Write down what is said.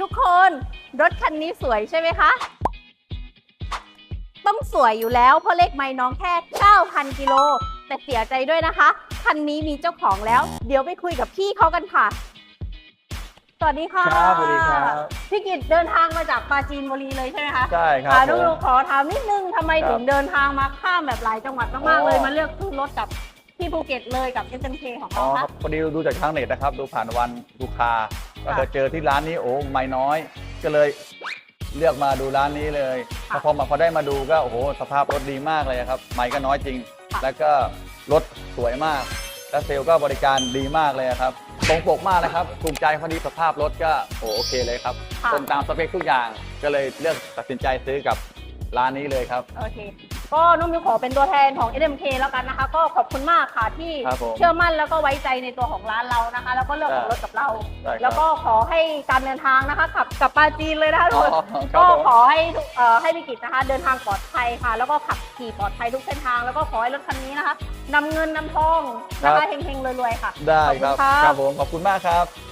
ทุกคนรถคันนี้สวยใช่ไหมคะ ต้องสวยอยู่แล้วเพราะเลขไม่น้องแค่ 9,000 กิโล แต่เสียใจด้วยนะคะ คันนี้มีเจ้าของแล้ว เดี๋ยวไปคุยกับพี่เขากันค่ะ สวัสดีค่ะครับสวัสดีครับ พี่กิตเดินทางมาจากปราจีนบุรีเลยใช่ไหมคะใช่ครับอ่าผน้องมลูกขอถามนิดนึงทำไมครับถึงเดินทางมาข้ามแบบหลายจังหวัดมากๆเลยอ๋อมาเลือกซื้อรถกับที่ภูเก็ตเลยกับ s m k ของอ๋อเราคคะรับพอดีดูจากทางเน็ตนะครับ ดูผ่านวันลูกค้า ก็ค่ะจะเจอที่ร้านนี้โอ้ไม่น้อย ก็เลยเลือกมาดูร้านนี้เลยค่ะพอมาพอได้มาดูก็โอ้โหสภาพรถดีมากเลยครับ ไม่ก็น้อยจริง ค่ะ แล้วก็รถสวยมาก แล้วเซลล์ก็บริการดีมากเลยครับตรงปกมากนะครับถูกใจพอดีสภาพรถก็โอ้โอเคเลยครับค่ะตรงตามสเปคทุกอย่างก็เลยเลือกตัดสินใจซื้อกับร้านนี้เลยครับ โอเค ก็นุ่มมิวขอเป็นตัวแทนของ SMK แล้วกันนะคะ ก็ขอบคุณมากค่ะที่ครับผมเชื่อมั่นแล้วก็ไว้ใจในตัวของร้านเรานะคะ แล้วก็เลือกของรถกับเรา ได้ครับแล้วก็ขอให้การเดินทางนะคะขับกลับปาจีนเลยนะคะทุกคนอ๋อครับก็ผมขอให้ทุกเอ่อให้พิกิจนะคะ เดินทางปลอดภัยค่ะ แล้วก็ขับขี่ปลอดภัยทุกเส้นทาง แล้วก็ขอให้รถคันนี้นะคะนำเงินนำทองนะคะเฮงๆรวยๆค่ะได้ขอบคณรับค่ะครับผม ขอบคุณมากครับ